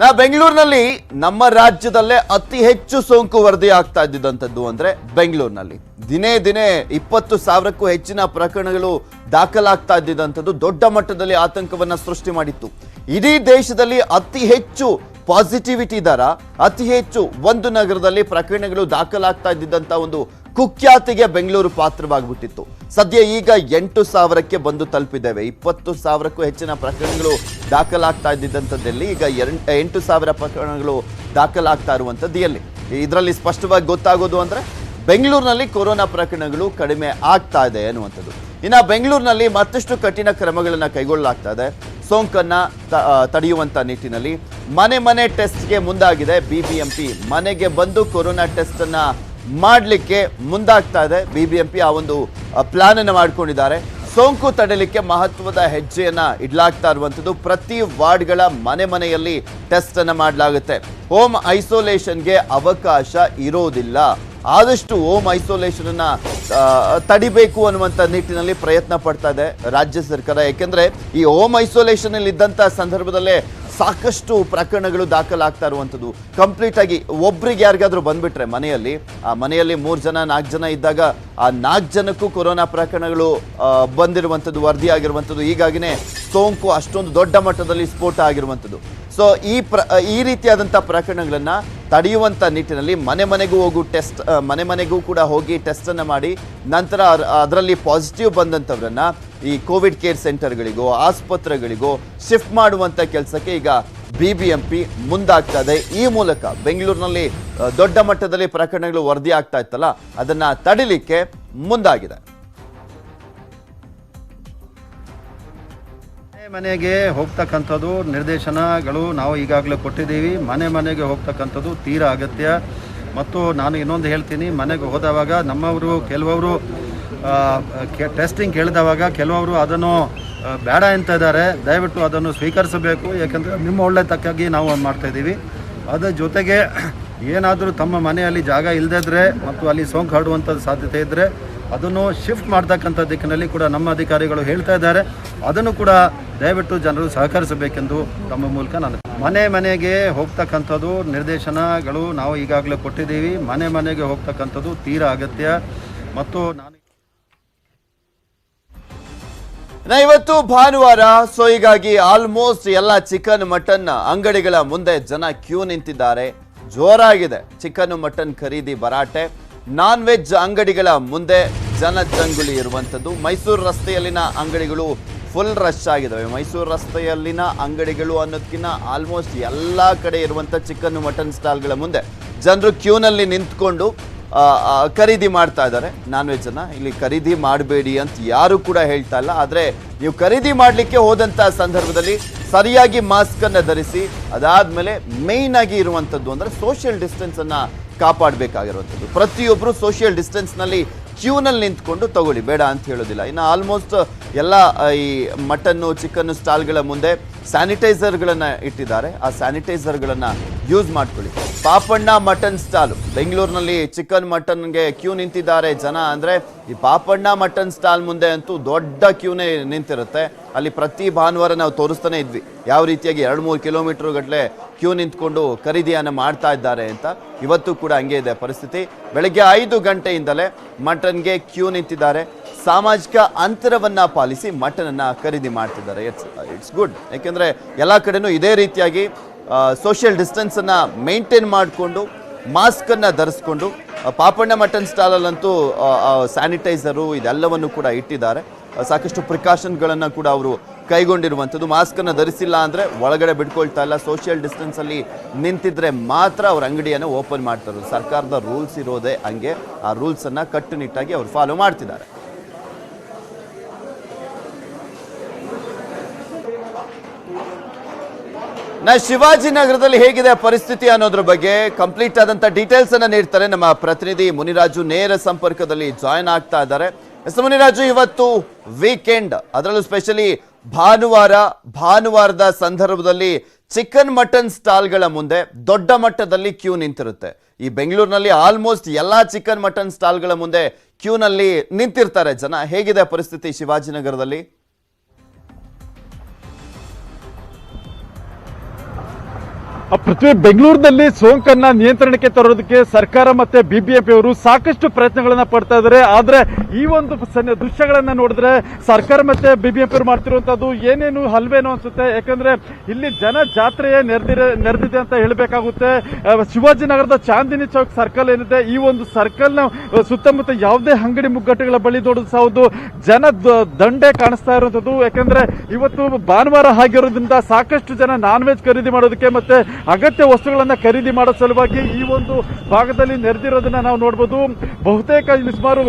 ನಾ ಬೆಂಗಳೂರಿನಲ್ಲಿ ನಮ್ಮ ರಾಜ್ಯದಲ್ಲೇ ಅತಿ ಹೆಚ್ಚು ಸೋಂಕು ವರದಿ ಆಗ್ತಾ ಇದ್ದಿದ್ದಂಥದ್ದು ಅಂದ್ರೆ ಬೆಂಗಳೂರಿನಲ್ಲಿ. ದಿನೇ ದಿನೇ ಇಪ್ಪತ್ತು ಸಾವಿರಕ್ಕೂ ಹೆಚ್ಚಿನ ಪ್ರಕರಣಗಳು ದಾಖಲಾಗ್ತಾ ಇದ್ದಿದ್ದಂಥದ್ದು ದೊಡ್ಡ ಮಟ್ಟದಲ್ಲಿ ಆತಂಕವನ್ನ ಸೃಷ್ಟಿ ಮಾಡಿತ್ತು. ಇಡೀ ದೇಶದಲ್ಲಿ ಅತಿ ಹೆಚ್ಚು ಪಾಸಿಟಿವಿಟಿ ದರ, ಅತಿ ಹೆಚ್ಚು ಒಂದು ನಗರದಲ್ಲಿ ಪ್ರಕರಣಗಳು ದಾಖಲಾಗ್ತಾ ಇದ್ದಿದ್ದಂಥ ಒಂದು ಕುಖ್ಯಾತಿಗೆ ಬೆಂಗಳೂರು ಪಾತ್ರವಾಗಿಬಿಟ್ಟಿತ್ತು. ಸದ್ಯ ಈಗ ಎಂಟು ಸಾವಿರಕ್ಕೆ ಬಂದು ತಲುಪಿದ್ದೇವೆ. ಇಪ್ಪತ್ತು ಸಾವಿರಕ್ಕೂ ಹೆಚ್ಚಿನ ಪ್ರಕರಣಗಳು ದಾಖಲಾಗ್ತಾ ಇದ್ದಿದ್ದಂಥದ್ದಲ್ಲಿ ಈಗ ಎಂಟು ಸಾವಿರ ಪ್ರಕರಣಗಳು ದಾಖಲಾಗ್ತಾ ಇರುವಂಥದ್ದು ಎಲ್ಲಿ? ಇದರಲ್ಲಿ ಸ್ಪಷ್ಟವಾಗಿ ಗೊತ್ತಾಗೋದು ಅಂದರೆ ಬೆಂಗಳೂರಿನಲ್ಲಿ ಕೊರೋನಾ ಪ್ರಕರಣಗಳು ಕಡಿಮೆ ಆಗ್ತಾ ಇದೆ ಅನ್ನುವಂಥದ್ದು. ಇನ್ನು ಬೆಂಗಳೂರಿನಲ್ಲಿ ಮತ್ತಷ್ಟು ಕಠಿಣ ಕ್ರಮಗಳನ್ನು ಕೈಗೊಳ್ಳಲಾಗ್ತಾ ಇದೆ. ಸೋಂಕನ್ನು ತಡೆಯುವಂಥ ನಿಟ್ಟಿನಲ್ಲಿ ಮನೆ ಮನೆ ಟೆಸ್ಟ್ಗೆ ಮುಂದಾಗಿದೆ. ಬಿಬಿಎಂಪಿ ಮನೆಗೆ ಬಂದು ಕೊರೋನಾ ಟೆಸ್ಟ್ ಅನ್ನ ಮಾಡಲಿಕ್ಕೆ ಮುಂದಾಗ್ತಾ ಇದೆ. ಬಿ ಬಿ ಎಂ ಪಿ ಆ ಒಂದು ಪ್ಲಾನ್ ಅನ್ನು ಮಾಡ್ಕೊಂಡಿದ್ದಾರೆ. ಸೋಂಕು ತಡೆಯಲಿಕ್ಕೆ ಮಹತ್ವದ ಹೆಜ್ಜೆಯನ್ನ ಇಡಲಾಗ್ತಾ ಇರುವಂಥದ್ದು. ಪ್ರತಿ ವಾರ್ಡ್ಗಳ ಮನೆ ಮನೆಯಲ್ಲಿ ಟೆಸ್ಟ್ ಅನ್ನ ಮಾಡಲಾಗುತ್ತೆ. ಹೋಮ್ ಐಸೋಲೇಷನ್ಗೆ ಅವಕಾಶ ಇರೋದಿಲ್ಲ. ಆದಷ್ಟು ಹೋಮ್ ಐಸೋಲೇಷನ್ ಅನ್ನ ಆ, ತಡಿಬೇಕು ಅನ್ನುವಂಥ ನಿಟ್ಟಿನಲ್ಲಿ ಪ್ರಯತ್ನ ಪಡ್ತಾ ಇದೆ ರಾಜ್ಯ ಸರ್ಕಾರ. ಏಕೆಂದರೆ ಈ ಹೋಮ್ ಐಸೋಲೇಷನ್ ಅಲ್ಲಿ ಇದ್ದಂತ ಸಂದರ್ಭದಲ್ಲೇ ಸಾಕಷ್ಟು ಪ್ರಕರಣಗಳು ದಾಖಲಾಗ್ತಾ ಇರುವಂಥದ್ದು. ಕಂಪ್ಲೀಟ್ ಆಗಿ ಒಬ್ರಿಗೆ ಯಾರಿಗಾದ್ರೂ ಬಂದ್ಬಿಟ್ರೆ ಮನೆಯಲ್ಲಿ, ಆ ಮನೆಯಲ್ಲಿ ಮೂರು ಜನ, ನಾಲ್ಕು ಜನ ಇದ್ದಾಗ ಆ ನಾಲ್ಕು ಜನಕ್ಕೂ ಕೊರೋನಾ ಪ್ರಕರಣಗಳು ಬಂದಿರುವಂಥದ್ದು ವರದಿ ಆಗಿರುವಂಥದ್ದು ಹೀಗಾಗಿನೇ ಸೋಂಕು ಅಷ್ಟೊಂದು ದೊಡ್ಡ ಮಟ್ಟದಲ್ಲಿ ಸ್ಫೋಟ ಆಗಿರುವಂಥದ್ದು. ಸೊ ಈ ಪ್ರ ಈ ರೀತಿಯಾದಂಥ ಪ್ರಕರಣಗಳನ್ನು ತಡೆಯುವಂಥ ನಿಟ್ಟಿನಲ್ಲಿ ಮನೆ ಮನೆಗೂ ಹೋಗು ಟೆಸ್ಟ್ ಮನೆ ಮನೆಗೂ ಕೂಡ ಹೋಗಿ ಟೆಸ್ಟನ್ನು ಮಾಡಿ ನಂತರ ಅದರಲ್ಲಿ ಪಾಸಿಟಿವ್ ಬಂದಂಥವ್ರನ್ನ ಈ ಕೋವಿಡ್ ಕೇರ್ ಸೆಂಟರ್ಗಳಿಗೋ, ಆಸ್ಪತ್ರೆಗಳಿಗೋ ಶಿಫ್ಟ್ ಮಾಡುವಂಥ ಕೆಲಸಕ್ಕೆ ಈಗ ಬಿ ಬಿ ಎಂ ಪಿ ಮುಂದಾಗ್ತಾ ಇದೆ. ಈ ಮೂಲಕ ಬೆಂಗಳೂರಿನಲ್ಲಿ ದೊಡ್ಡ ಮಟ್ಟದಲ್ಲಿ ಪ್ರಕರಣಗಳು ವರದಿ ಆಗ್ತಾ ಇತ್ತಲ್ಲ, ಅದನ್ನು ತಡಿಲಿಕ್ಕೆ ಮುಂದಾಗಿದೆ. ಮನೆಗೆ ಹೋಗ್ತಕ್ಕಂಥದ್ದು ನಿರ್ದೇಶನಗಳು ನಾವು ಈಗಾಗಲೇ ಕೊಟ್ಟಿದ್ದೀವಿ. ಮನೆ ಮನೆಗೆ ಹೋಗ್ತಕ್ಕಂಥದ್ದು ತೀರ ಅಗತ್ಯ. ಮತ್ತು ನಾನು ಇನ್ನೊಂದು ಹೇಳ್ತೀನಿ, ಮನೆಗೆ ಹೋದವಾಗ ನಮ್ಮವರು, ಕೆಲವರು ಟೆಸ್ಟಿಂಗ್ ಕೇಳಿದವಾಗ ಕೆಲವರು ಅದನ್ನು ಬೇಡ ಅಂತ ಇದ್ದಾರೆ. ದಯವಿಟ್ಟು ಅದನ್ನು ಸ್ವೀಕರಿಸಬೇಕು. ಯಾಕಂದರೆ ನಿಮ್ಮ ಒಳ್ಳೆ ತಕ್ಕಾಗಿ ನಾವು ಮಾಡ್ತಾಯಿದ್ದೀವಿ ಅದರ ಜೊತೆಗೆ ಏನಾದರೂ ತಮ್ಮ ಮನೆಯಲ್ಲಿ ಜಾಗ ಇಲ್ಲದಿದ್ದರೆ ಮತ್ತು ಅಲ್ಲಿ ಸೋಂಕು ಹರಡುವಂಥ ಸಾಧ್ಯತೆ ಇದ್ದರೆ ಅದನ್ನು ಶಿಫ್ಟ್ ಮಾಡ್ತಕ್ಕಂಥ ದಿಕ್ಕಿನಲ್ಲಿ ಕೂಡ ನಮ್ಮ ಅಧಿಕಾರಿಗಳು ಹೇಳ್ತಾ ಇದ್ದಾರೆ. ಅದನ್ನು ಕೂಡ ದಯವಿಟ್ಟು ಜನರು ಸಹಕರಿಸಬೇಕೆಂದು ತಮ್ಮ ಮೂಲಕ ನಾನು ಮನೆ ಮನೆಗೆ ಹೋಗ್ತಕ್ಕಂಥದ್ದು ನಿರ್ದೇಶನಗಳು ನಾವು ಈಗಾಗಲೇ ಕೊಟ್ಟಿದ್ದೀವಿ. ಮನೆ ಮನೆಗೆ ಹೋಗ್ತಕ್ಕಂಥದ್ದು ತೀರಾ ಅಗತ್ಯ. ಮತ್ತು ನಾನು ಇವತ್ತು ಭಾನುವಾರ, ಸೊ ಹೀಗಾಗಿ ಆಲ್ಮೋಸ್ಟ್ ಎಲ್ಲ ಚಿಕನ್ ಮಟನ್ ಅಂಗಡಿಗಳ ಮುಂದೆ ಜನ ಕ್ಯೂ ನಿಂತಿದ್ದಾರೆ. ಜೋರಾಗಿದೆ. ಚಿಕನ್ ಮಟನ್ ಖರೀದಿ ಬರಾಟೆ ನಾನ್ ವೆಜ್ ಅಂಗಡಿಗಳ ಮುಂದೆ ಜನ ಜಂಗುಳಿ ಇರುವಂಥದ್ದು. ಮೈಸೂರು ರಸ್ತೆಯಲ್ಲಿನ ಅಂಗಡಿಗಳು ಫುಲ್ ರಶ್ ಆಗಿದ್ದಾವೆ ಮೈಸೂರು ರಸ್ತೆಯಲ್ಲಿನ ಅಂಗಡಿಗಳು ಅನ್ನೋದಕ್ಕಿಂತ ಆಲ್ಮೋಸ್ಟ್ ಎಲ್ಲ ಕಡೆ ಇರುವಂಥ ಚಿಕನ್ ಮಟನ್ ಸ್ಟಾಲ್ಗಳ ಮುಂದೆ ಜನರು ಕ್ಯೂನಲ್ಲಿ ನಿಂತ್ಕೊಂಡು ಖರೀದಿ ಮಾಡ್ತಾ ಇದ್ದಾರೆ. ನಾನ್ ವೆಜ್ ಅನ್ನ. ಇಲ್ಲಿ ಖರೀದಿ ಮಾಡಬೇಡಿ ಅಂತ ಯಾರು ಕೂಡ ಹೇಳ್ತಾ ಇಲ್ಲ. ಆದ್ರೆ ನೀವು ಖರೀದಿ ಮಾಡಲಿಕ್ಕೆ ಹೋದಂತ ಸಂದರ್ಭದಲ್ಲಿ ಸರಿಯಾಗಿ ಮಾಸ್ಕ್ ಅನ್ನ ಧರಿಸಿ, ಅದಾದಮೇಲೆ ಮೇಯ್ನ್ ಆಗಿ ಇರುವಂತದ್ದು ಅಂದ್ರೆ ಸೋಷಿಯಲ್ ಡಿಸ್ಟೆನ್ಸ್ ಅನ್ನ ಕಾಪಾಡಬೇಕಾಗಿರುವಂಥದ್ದು ಪ್ರತಿಯೊಬ್ಬರು ಸೋಷಿಯಲ್ ಡಿಸ್ಟೆನ್ಸ್ನಲ್ಲಿ ಕ್ಯೂನಲ್ಲಿ ನಿಂತ್ಕೊಂಡು ತಗೊಳ್ಳಿ. ಬೇಡ ಅಂತ ಹೇಳೋದಿಲ್ಲ. ಇನ್ನು ಆಲ್ಮೋಸ್ಟ್ ಎಲ್ಲ ಈ ಮಟನ್ನು ಚಿಕನ್ನು ಸ್ಟಾಲ್ಗಳ ಮುಂದೆ ಸ್ಯಾನಿಟೈಸರ್ಗಳನ್ನು ಇಟ್ಟಿದ್ದಾರೆ. ಆ ಸ್ಯಾನಿಟೈಸರ್ಗಳನ್ನ ಯೂಸ್ ಮಾಡ್ಕೊಳ್ಳಿ. ಪಾಪಣ್ಣ ಮಟನ್ ಸ್ಟಾಲ್ ಬೆಂಗಳೂರಿನಲ್ಲಿ ಚಿಕನ್ ಮಟನ್ಗೆ ಕ್ಯೂ ನಿಂತಿದ್ದಾರೆ ಜನ. ಅಂದರೆ ಈ ಪಾಪಣ್ಣ ಮಟನ್ ಸ್ಟಾಲ್ ಮುಂದೆ ಅಂತೂ ದೊಡ್ಡ ಕ್ಯೂನೇ ನಿಂತಿರುತ್ತೆ. ಅಲ್ಲಿ ಪ್ರತಿ ಭಾನುವಾರ ನಾವು ತೋರಿಸ್ತಾನೆ ಇದ್ವಿ. ಯಾವ ರೀತಿಯಾಗಿ ಎರಡು ಮೂರು ಕಿಲೋಮೀಟರ್ ಗಟ್ಟಲೆ ಕ್ಯೂ ನಿಂತ್ಕೊಂಡು ಖರೀದಿಯನ್ನು ಮಾಡ್ತಾ ಇದ್ದಾರೆ ಅಂತ. ಇವತ್ತು ಕೂಡ ಹಂಗೆ ಇದೆ ಪರಿಸ್ಥಿತಿ. ಬೆಳಗ್ಗೆ ಐದು ಗಂಟೆಯಿಂದಲೇ ಮಟನ್ಗೆ ಕ್ಯೂ ನಿಂತಿದ್ದಾರೆ. ಸಾಮಾಜಿಕ ಅಂತರವನ್ನು ಪಾಲಿಸಿ ಮಟನನ್ನು ಖರೀದಿ ಮಾಡ್ತಿದ್ದಾರೆ. ಇಟ್ಸ್ ಇಟ್ಸ್ ಗುಡ್ ಯಾಕೆಂದರೆ ಎಲ್ಲ ಕಡೆನೂ ಇದೇ ರೀತಿಯಾಗಿ ಸೋಷಿಯಲ್ ಡಿಸ್ಟೆನ್ಸನ್ನು ಮೇಂಟೈನ್ ಮಾಡಿಕೊಂಡು ಮಾಸ್ಕನ್ನು ಧರಿಸ್ಕೊಂಡು ಪಾಪಣ್ಣ ಮಟನ್ ಸ್ಟಾಲಲ್ಲಂತೂ ಸ್ಯಾನಿಟೈಸರು ಇದೆಲ್ಲವನ್ನು ಕೂಡ ಇಟ್ಟಿದ್ದಾರೆ. ಸಾಕಷ್ಟು ಪ್ರಿಕಾಷನ್ಗಳನ್ನು ಕೂಡ ಅವರು ಕೈಗೊಂಡಿರುವಂಥದ್ದು. ಮಾಸ್ಕನ್ನು ಧರಿಸಿಲ್ಲ ಅಂದರೆ ಒಳಗಡೆ ಬಿಟ್ಕೊಳ್ತಾ ಇಲ್ಲ. ಸೋಷಿಯಲ್ ಡಿಸ್ಟೆನ್ಸಲ್ಲಿ ನಿಂತಿದ್ರೆ ಮಾತ್ರ ಅವ್ರ ಅಂಗಡಿಯನ್ನು ಓಪನ್ ಮಾಡ್ತಾರೆ. ಸರ್ಕಾರದ ರೂಲ್ಸ್ ಇರೋದೇ ಹಂಗೆ. ಆ ರೂಲ್ಸನ್ನು ಕಟ್ಟುನಿಟ್ಟಾಗಿ ಅವರು ಫಾಲೋ ಮಾಡ್ತಿದ್ದಾರೆ. ನಾ ಶಿವಾಜಿನಗರದಲ್ಲಿ ಹೇಗಿದೆ ಪರಿಸ್ಥಿತಿ ಅನ್ನೋದ್ರ ಬಗ್ಗೆ ಕಂಪ್ಲೀಟ್ ಆದಂತ ಡೀಟೇಲ್ಸ್ ಅನ್ನ ನೀಡ್ತಾರೆ ನಮ್ಮ ಪ್ರತಿನಿಧಿ ಮುನಿರಾಜು ನೇರ ಸಂಪರ್ಕದಲ್ಲಿ ಜಾಯ್ನ್ ಆಗ್ತಾ ಇದ್ದಾರೆ. ಎಸ್ ಮುನಿರಾಜು, ಇವತ್ತು ವೀಕೆಂಡ್ ಅದರಲ್ಲೂ ಸ್ಪೆಷಲಿ ಭಾನುವಾರ, ಭಾನುವಾರದ ಸಂದರ್ಭದಲ್ಲಿ ಚಿಕನ್ ಮಟನ್ ಸ್ಟಾಲ್ಗಳ ಮುಂದೆ ದೊಡ್ಡ ಮಟ್ಟದಲ್ಲಿ ಕ್ಯೂ ನಿಂತಿರುತ್ತೆ. ಈ ಬೆಂಗಳೂರಿನಲ್ಲಿ ಆಲ್ಮೋಸ್ಟ್ ಎಲ್ಲಾ ಚಿಕನ್ ಮಟನ್ ಸ್ಟಾಲ್ಗಳ ಮುಂದೆ ಕ್ಯೂನಲ್ಲಿ ನಿಂತಿರ್ತಾರೆ ಜನ. ಹೇಗಿದೆ ಪರಿಸ್ಥಿತಿ ಶಿವಾಜಿನಗರದಲ್ಲಿ ಪೃಥ್ವಿ ಬೆಂಗಳೂರಿನಲ್ಲಿ ಸೋಂಕನ್ನ ನಿಯಂತ್ರಣಕ್ಕೆ ತರೋದಕ್ಕೆ ಸರ್ಕಾರ ಮತ್ತೆ ಬಿಬಿಎಂಪಿ ಅವರು ಸಾಕಷ್ಟು ಪ್ರಯತ್ನಗಳನ್ನ ಪಡ್ತಾ ಇದ್ದಾರೆ ಆದ್ರೆ ಈ ಒಂದು ದೃಶ್ಯಗಳನ್ನ ನೋಡಿದ್ರೆ ಸರ್ಕಾರ ಮತ್ತೆ ಬಿಬಿಎಂಪಿ ಅವರು ಮಾಡ್ತಿರುವಂತದ್ದು ಏನೇನು ಹಲ್ವೇನೋ ಅನ್ಸುತ್ತೆ. ಯಾಕಂದ್ರೆ ಇಲ್ಲಿ ಜನ ಜಾತ್ರೆಯೇ ನೆರೆದಿರ, ನೆರೆದಿದೆ ಅಂತ ಹೇಳಬೇಕಾಗುತ್ತೆ. ಶಿವಾಜಿನಗರದ ಚಾಂದಿನಿ ಚೌಕ್ ಸರ್ಕಲ್ ಏನಿದೆ, ಈ ಒಂದು ಸರ್ಕಲ್ನ ಸುತ್ತಮುತ್ತ ಯಾವುದೇ ಅಂಗಡಿ ಮುಗ್ಗಟ್ಟುಗಳ ಬಳಿ ನೋಡಿದ್ರು ಸಹ ಒಂದು ಜನ ದಂಡೆ ಕಾಣಿಸ್ತಾ ಇರುವಂತದ್ದು ಯಾಕಂದ್ರೆ ಇವತ್ತು ಭಾನುವಾರ ಆಗಿರೋದ್ರಿಂದ ಸಾಕಷ್ಟು ಜನ ನಾನ್ ವೆಜ್ ಖರೀದಿ ಮಾಡೋದಕ್ಕೆ ಮತ್ತೆ ಅಗತ್ಯ ವಸ್ತುಗಳನ್ನು ಖರೀದಿ ಮಾಡೋ ಸಲುವಾಗಿ ಈ ಒಂದು ಭಾಗದಲ್ಲಿ ನೆರೆದಿರೋದನ್ನ ನಾವು ನೋಡಬಹುದು ಬಹುತೇಕ ಇಲ್ಲಿ ಸುಮಾರು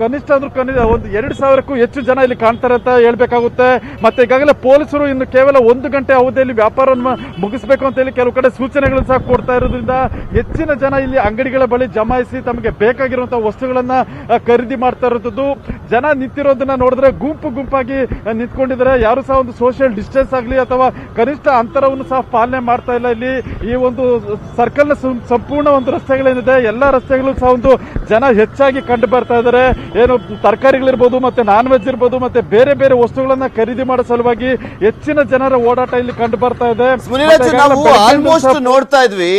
ಕನಿಷ್ಠ ಅಂದ್ರೂ ಕನಿ ಒಂದು ಎರಡು ಸಾವಿರಕ್ಕೂ ಹೆಚ್ಚು ಜನ ಇಲ್ಲಿ ಕಾಣ್ತಾರೆ ಅಂತ ಹೇಳ್ಬೇಕಾಗುತ್ತೆ. ಮತ್ತೆ ಈಗಾಗಲೇ ಪೊಲೀಸರು ಇನ್ನು ಕೇವಲ ಒಂದು ಗಂಟೆ ಅವಧಿಯಲ್ಲಿ ವ್ಯಾಪಾರವನ್ನು ಮುಗಿಸಬೇಕು ಅಂತ ಹೇಳಿ ಕೆಲವು ಕಡೆ ಸೂಚನೆಗಳನ್ನು ಸಹ ಕೊಡ್ತಾ ಇರೋದ್ರಿಂದ ಹೆಚ್ಚಿನ ಜನ ಇಲ್ಲಿ ಅಂಗಡಿಗಳ ಬಳಿ ಜಮಾಯಿಸಿ ತಮಗೆ ಬೇಕಾಗಿರುವಂತಹ ವಸ್ತುಗಳನ್ನ ಖರೀದಿ ಮಾಡ್ತಾ ಇರೋದು ಜನ ನಿಂತಿರೋದನ್ನ ನೋಡಿದ್ರೆ ಗುಂಪು ಗುಂಪಾಗಿ ನಿಂತ್ಕೊಂಡಿದ್ದಾರೆ. ಯಾರು ಸಹ ಒಂದು ಸೋಷಿಯಲ್ ಡಿಸ್ಟೆನ್ಸ್ ಆಗಲಿ ಅಥವಾ ಕನಿಷ್ಠ ಅಂತರವನ್ನು ಸಹ ಪಾಲನೆ ಮಾಡ್ತಾ ಇಲ್ಲ. ಇಲ್ಲಿ ಈ ಒಂದು ಸರ್ಕಲ್ನ ಸಂಪೂರ್ಣ ಒಂದು ರಸ್ತೆಗಳೇನಿದೆ. ಎಲ್ಲ ರಸ್ತೆಗಳು ಸಹ ಒಂದು ಜನ ಹೆಚ್ಚಾಗಿ ಕಂಡು ಬರ್ತಾ ಇದ್ದಾರೆ. ಏನು ತರಕಾರಿಗಳಿರ್ಬೋದು ಮತ್ತೆ ನಾನ್ ವೆಜ್ ಇರ್ಬೋದು ಮತ್ತೆ ಬೇರೆ ಬೇರೆ ವಸ್ತುಗಳನ್ನ ಖರೀದಿ ಮಾಡೋ ಸಲುವಾಗಿ ಹೆಚ್ಚಿನ ಜನರ ಓಡಾಟ ಇಲ್ಲಿ ಕಂಡು ಬರ್ತಾ ಇದೆ. ಆಲ್ಮೋಸ್ಟ್ ನೋಡ್ತಾ ಇದ್ವಿ.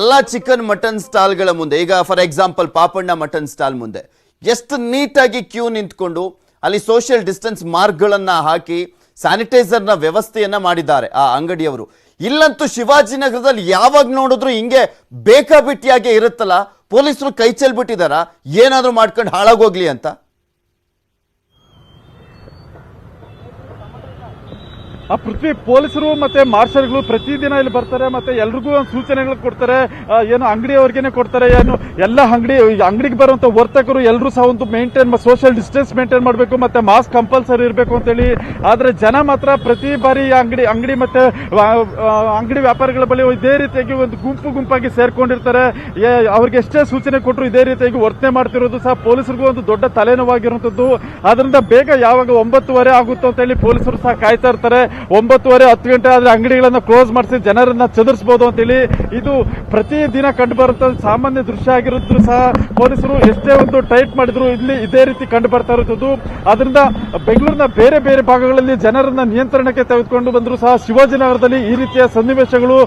ಎಲ್ಲಾ ಚಿಕನ್ ಮಟನ್ ಸ್ಟಾಲ್ಗಳ ಮುಂದೆ. ಈಗ for example Papanna mutton stall ಮುಂದೆ. ಎಷ್ಟು ನೀಟಾಗಿ ಕ್ಯೂ ನಿಂತ್ಕೊಂಡು ಅಲ್ಲಿ ಸೋಷಿಯಲ್ ಡಿಸ್ಟೆನ್ಸ್ ಮಾರ್ಕ್ಗಳನ್ನು ಹಾಕಿ ಸ್ಯಾನಿಟೈಸರ್ನ ವ್ಯವಸ್ಥೆಯನ್ನು ಮಾಡಿದ್ದಾರೆ ಆ ಅಂಗಡಿಯವರು. ಇಲ್ಲಂತೂ ಶಿವಾಜಿನಗರದಲ್ಲಿ ಯಾವಾಗ ನೋಡಿದ್ರು ಹಿಂಗೆ ಬೇಕಾಬಿಟ್ಟಿಯಾಗೆ ಇರುತ್ತಲ್ಲ, ಪೊಲೀಸರು ಕೈ ಚೆಲ್ಬಿಟ್ಟಿದಾರ? ಏನಾದರೂ ಮಾಡ್ಕೊಂಡು ಹಾಳಾಗೋಗ್ಲಿ ಅಂತ? ಆ ಪೃಥ್ವಿ ಪೊಲೀಸರು ಮತ್ತೆ ಮಾರ್ಷಲ್ಗಳು ಪ್ರತಿದಿನ ಇಲ್ಲಿ ಬರ್ತಾರೆ, ಮತ್ತೆ ಎಲ್ರಿಗೂ ಒಂದು ಸೂಚನೆಗಳು ಕೊಡ್ತಾರೆ ಏನು ಅಂಗಡಿಯವರಿಗೇನೆ ಕೊಡ್ತಾರೆ, ಏನು ಎಲ್ಲ ಅಂಗಡಿ ಅಂಗಡಿಗೆ ಬರುವಂತ ವರ್ತಕರು ಎಲ್ಲರೂ ಸಹ ಒಂದು ಮೇಂಟೈನ್ ಸೋಷಿಯಲ್ ಡಿಸ್ಟೆನ್ಸ್ ಮೇಂಟೈನ್ ಮಾಡಬೇಕು, ಮತ್ತೆ ಮಾಸ್ಕ್ ಕಂಪಲ್ಸರಿ ಇರಬೇಕು ಅಂತೇಳಿ. ಆದ್ರೆ ಜನ ಮಾತ್ರ ಪ್ರತಿ ಬಾರಿ ಅಂಗಡಿ ಅಂಗಡಿ ಮತ್ತೆ ಅಂಗಡಿ ವ್ಯಾಪಾರಿಗಳ ಬಳಿ ಇದೇ ರೀತಿಯಾಗಿ ಒಂದು ಗುಂಪು ಗುಂಪಾಗಿ ಸೇರ್ಕೊಂಡಿರ್ತಾರೆ. ಅವ್ರಿಗೆ ಎಷ್ಟೇ ಸೂಚನೆ ಕೊಟ್ಟರು ಇದೇ ರೀತಿಯಾಗಿ ವರ್ತನೆ ಮಾಡ್ತಿರೋದು ಸಹ ಪೊಲೀಸರಿಗೂ ಒಂದು ದೊಡ್ಡ ತಲೆನೋವಾಗಿರುವಂಥದ್ದು ಅದರಿಂದ ಬೇಗ ಯಾವಾಗ ಒಂಬತ್ತುವರೆ ಆಗುತ್ತೋ ಅಂತ ಹೇಳಿ ಪೊಲೀಸರು ಸಹ ಕಾಯ್ತಾ ಇರ್ತಾರೆ. ಒಂಬತ್ತುವರೆ, ಹತ್ತು ಗಂಟೆ ಆದರೆ ಅಂಗಡಿಗಳನ್ನು ಕ್ಲೋಸ್ ಮಾಡಿಸಿ ಜನರನ್ನ ಚದುರಿಸಬಹುದು ಅಂತೇಳಿ ಇದು ಪ್ರತಿ ದಿನ ಕಂಡು ಸಾಮಾನ್ಯ ದೃಶ್ಯ ಆಗಿರೋದ್ರು ಸಹ ಪೊಲೀಸರು ಎಷ್ಟೇ ಒಂದು ಟೈಟ್ ಮಾಡಿದ್ರು ಇಲ್ಲಿ ಇದೇ ರೀತಿ ಕಂಡು ಬರ್ತಾ ಇರುತ್ತದ್ದು. ಅದರಿಂದ ಬೆಂಗಳೂರಿನ ಬೇರೆ ಬೇರೆ ಭಾಗಗಳಲ್ಲಿ ಜನರನ್ನ ನಿಯಂತ್ರಣಕ್ಕೆ ತೆಗೆದುಕೊಂಡು ಬಂದರೂ ಸಹ ಶಿವಾಜಿನಗರದಲ್ಲಿ ಈ ರೀತಿಯ ಸನ್ನಿವೇಶಗಳು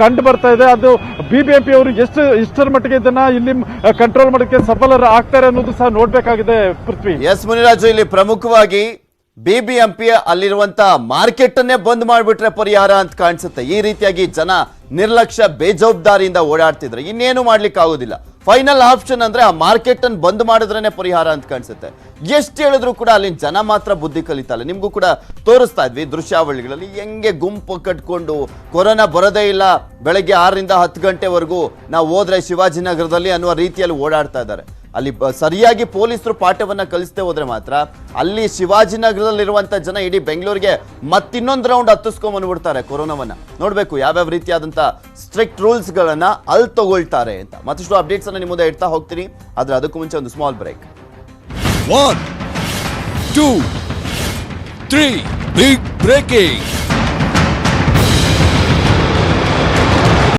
ಕಂಡು ಬರ್ತಾ ಇದೆ. ಅದು ಬಿಬಿಎಂಪಿ ಅವರು ಎಷ್ಟು, ಇಷ್ಟರ ಮಟ್ಟಿಗೆ ಇದನ್ನ ಇಲ್ಲಿ ಕಂಟ್ರೋಲ್ ಮಾಡೋಕ್ಕೆ ಸಫಲರ ಆಗ್ತಾರೆ ಅನ್ನೋದು ಸಹ ನೋಡ್ಬೇಕಾಗಿದೆ, ಪೃಥ್ವಿ. ಎಸ್ ಮುನಿರಾಜು, ಇಲ್ಲಿ ಪ್ರಮುಖವಾಗಿ ಬಿಬಿಎಂಪಿ ಅಲ್ಲಿರುವಂತ ಮಾರ್ಕೆಟ್ ಅನ್ನೇ ಬಂದ್ ಮಾಡಿಬಿಟ್ರೆ ಪರಿಹಾರ ಅಂತ ಕಾಣಿಸುತ್ತೆ. ಈ ರೀತಿಯಾಗಿ ಜನ ನಿರ್ಲಕ್ಷ್ಯ, ಬೇಜವಾಬ್ದಾರಿಯಿಂದ ಓಡಾಡ್ತಿದ್ರೆ. ಇನ್ನೇನು ಮಾಡ್ಲಿಕ್ಕೆ ಆಗೋದಿಲ್ಲ. ಫೈನಲ್ ಆಪ್ಷನ್ ಅಂದ್ರೆ ಆ ಮಾರ್ಕೆಟ್ ಅನ್ನು ಬಂದ್ ಮಾಡಿದ್ರೇನೆ ಪರಿಹಾರ ಅಂತ ಕಾಣಿಸುತ್ತೆ. ಎಷ್ಟು ಹೇಳಿದ್ರು ಕೂಡ ಅಲ್ಲಿನ ಜನ ಮಾತ್ರ ಬುದ್ಧಿ ಕಲಿತಲ್ಲ ನಿಮ್ಗೂ ಕೂಡ ತೋರಿಸ್ತಾ ಇದ್ವಿ ದೃಶ್ಯಾವಳಿಗಳಲ್ಲಿ. ಹೆಂಗೆ ಗುಂಪು ಕಟ್ಕೊಂಡು ಕೊರೋನಾ ಬರೋದೇ ಇಲ್ಲ. ಬೆಳಗ್ಗೆ ಆರರಿಂದ ಹತ್ತು ಗಂಟೆವರೆಗೂ ನಾವು ಹೋದ್ರೆ ಶಿವಾಜಿನಗರದಲ್ಲಿ ಅನ್ನುವ ರೀತಿಯಲ್ಲಿ ಓಡಾಡ್ತಾ ಇದ್ದಾರೆ. ಅಲ್ಲಿ ಸರಿಯಾಗಿ ಪೊಲೀಸರು ಪಾಠವನ್ನು ಕಲಿಸದೆ ಹೋದರೆ ಮಾತ್ರ ಅಲ್ಲಿ ಶಿವಾಜಿನಗರದಲ್ಲಿರುವಂಥ ಜನ ಇಡೀ ಬೆಂಗಳೂರಿಗೆ ಮತ್ತಿನ್ನೊಂದು ರೌಂಡ್ ಹತ್ತಿಸ್ಕೊಂಡ್ ಬಂದ್ಬಿಡ್ತಾರೆ ನೋಡಬೇಕು ಯಾವ್ಯಾವ ರೀತಿಯಾದಂತ ಸ್ಟ್ರಿಕ್ಟ್ ರೂಲ್ಸ್ ಗಳನ್ನ ಅಲ್ಲಿ ತಗೊಳ್ತಾರೆ ಅಂತ. ಮತ್ತಷ್ಟು ಅಪ್ಡೇಟ್ಸ್ ಅನ್ನ ನಿಮ್ಮ ಮುಂದೆ ಇಡ್ತಾ ಹೋಗ್ತೀನಿ. ಆದ್ರೆ ಅದಕ್ಕೂ ಮುಂಚೆ ಒಂದು small break one two three big breaking.